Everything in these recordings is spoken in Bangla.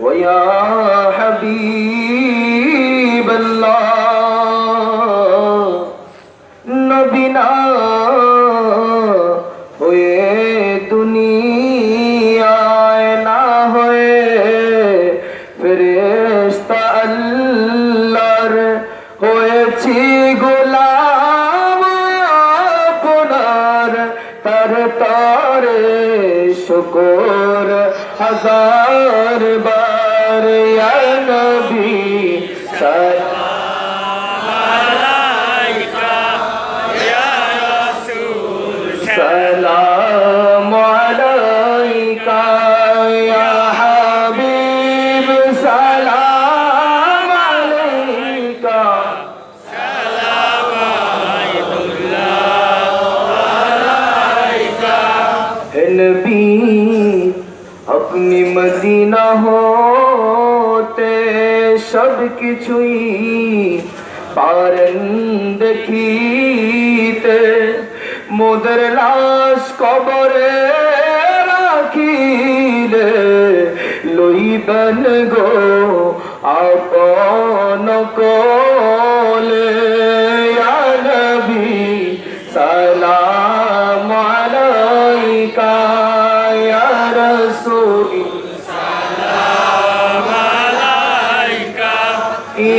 ويا তার তারে শুকর হাজার বার নবী সালাম। আপনি মদিনা হতে সব কিছুই পারেন দেখিতে মোদের লাশ কবরে রাখিলে লইবেন গো আপন কর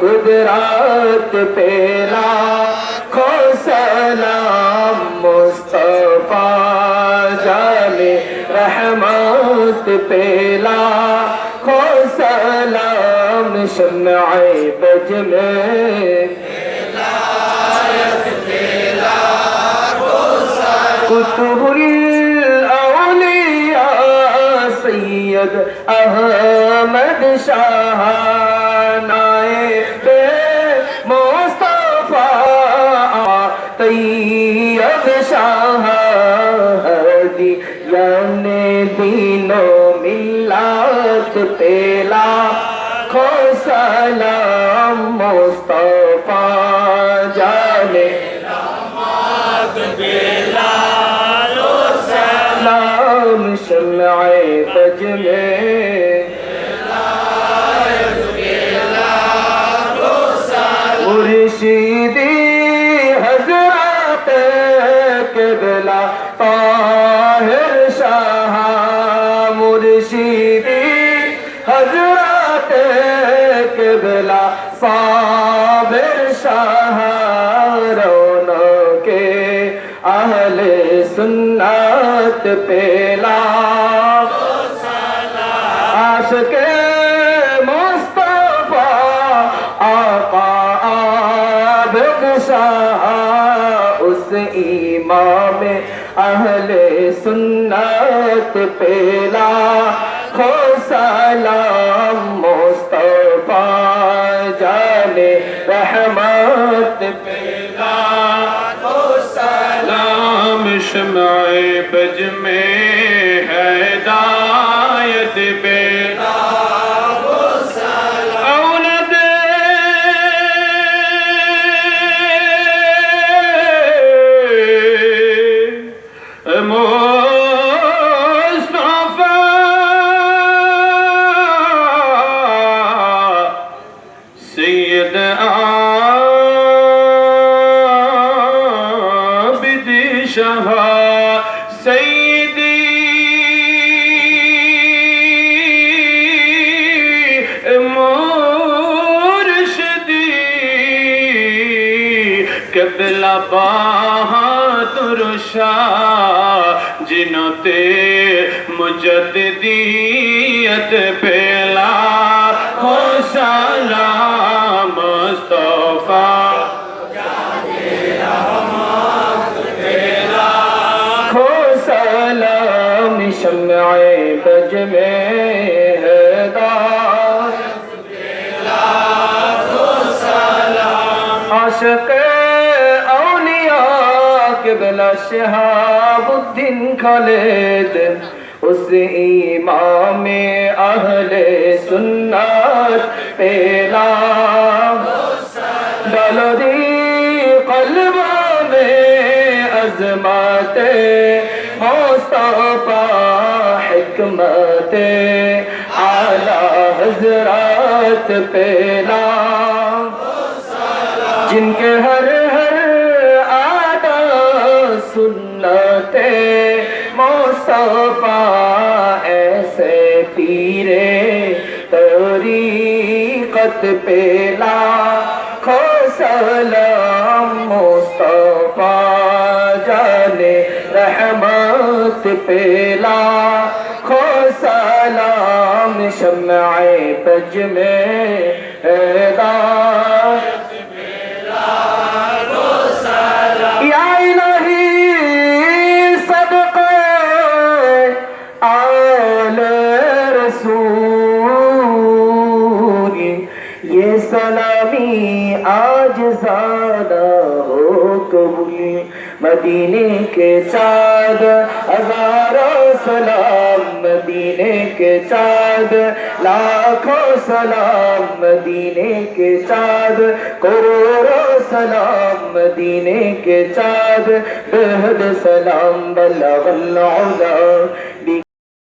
কুদরত পেলা খোসলাম মুস্তফা জালে রহমত পেলা খোসলাম শমাই বজমে কুতুব احمد شاہ তৈয়ব শাহাদি, ইয়ানে দিনো মিল্লাত তেলা খোসালাম মুস্তাফা জানে। নামাজ বেলা লো সালাম শমআ ফজমে মুর্শিদি صابر شاہ رونق کے اہل سنت پیلا عاشق مصطفیٰ، آقا عابد شاہ اس امام اہل سنت پیلا کھو سلام ذات پیدا سلام شمع بج میں بہادر شاہ جنہوں تے مجددیت پہلا ہو سلام مصطفیٰ۔ ہو سلام কেবলা শেহাবুদ্দিন খালেদ اس امام اہل سنت پیلا ڈلری قلب میں عظمت مصطفیٰ حکمت اعلی حضرت پیلا جن کے ہر সুন্নতে মোসফা এসে পীরে তরিকত পেলা খোসলাম মোসফা জানে রহমত পেলা খোসলাম শমায় পজ মে সালামি আজ জানা হো কবুল। মদিনে কে চাঁদ, হাজারো সালাম। মদিনে কে চাঁদ, লাখো সালাম। মদিনে কে চাঁদ, করোড়ো سلام مدینے کے چاد بہد سلام بلغ